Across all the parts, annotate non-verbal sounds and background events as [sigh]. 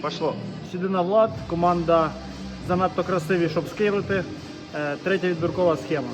Пошло. Сідина Влад, команда занадто красиві, щоб скинути. Е, Третя відбіркова схема.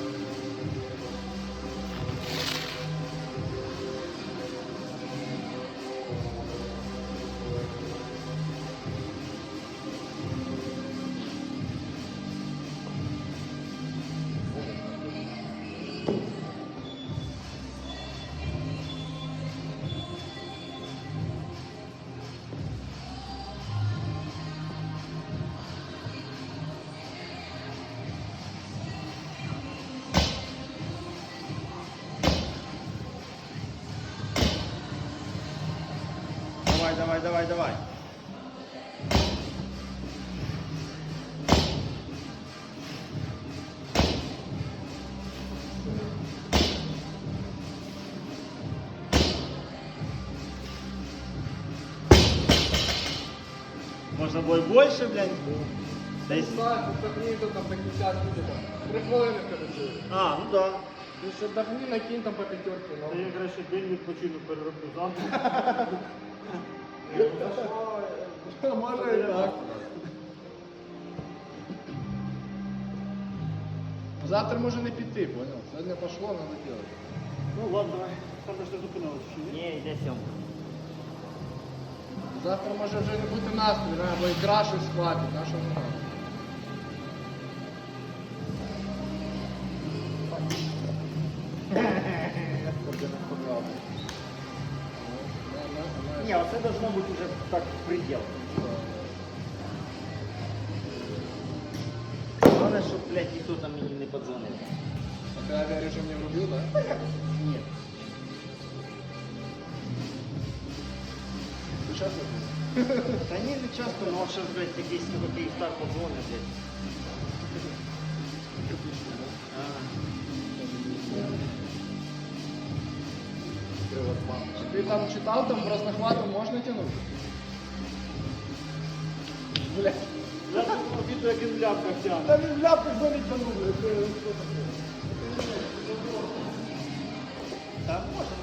Давай, давай, давай, давай. Можно было и больше, блядь. Десь- Так, вдохни то там до кінця скільки там. Три хвилини коротше. А, ну да. Ти ще вдохни, накинь там по п'ятерки. Ну. Я краще день відпочину перероблю завтра. [laughs] Може і так. Завтра може не піти, понял? Сьогодні пошло, надо делать. Ну ладно, давай. Там ж не зупинилися ще ні? Не, йде сьомка. Завтра може вже не бути настрою, або ікра щось схватить, а що не треба. Не, оце должно бути вже так в предел. Главное, щоб, блядь, ніхто там мені не подзвонив. А ти авіарежим не врубив, так? Ні. Ти час врубив? Та ні, не часто, ну от зараз, блядь, якийсь такий Київстар подзвонить, блядь. Ти там читав, там про захватом можна тягнути? Бля. Я тут обіду, як він ляпках тягне. Та він ляпки хто не тягнув, бля. Та можна,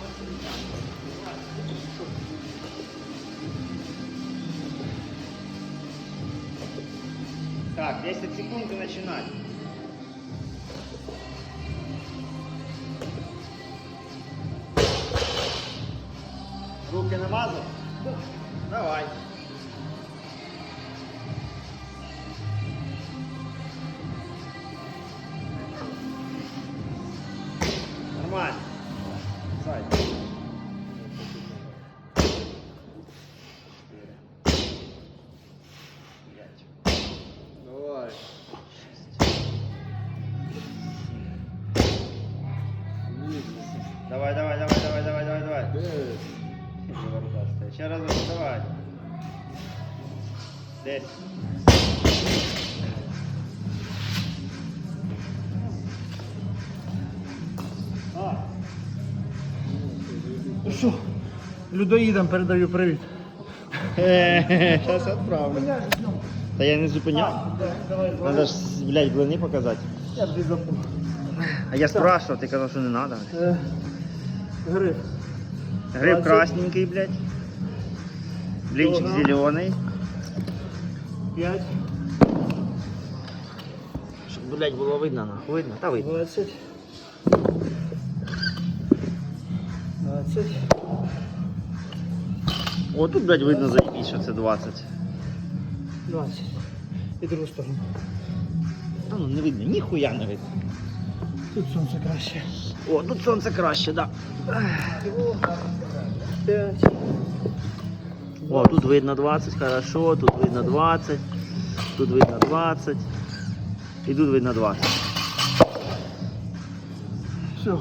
Так, 10 секунд и начинать. Руки намазал? Давай. Ще разок, давай. Десять. Ну що, людоїдам передаю привіт. Сейчас отправлю. Та я не зупиняв. Надо ж, блядь, блини показати. Я тобі забув. А я спрашивав, ти казав, що не надо. Е, Гриб. Гриб красненький, блядь. Блинчик зеленый. 5, Щоб, блядь, було видно, нахуй. Видно? Та видно. 20. 20. О, тут, блядь, видно заебись, що це 20. 20. І другу сторону. Та ну не видно, ніхуя не видно. Тут сонце краще. О, тут сонце краще, да. 5. О, тут видно 20, хорошо, тут видно 20, тут видно 20. І тут видно 20. Все.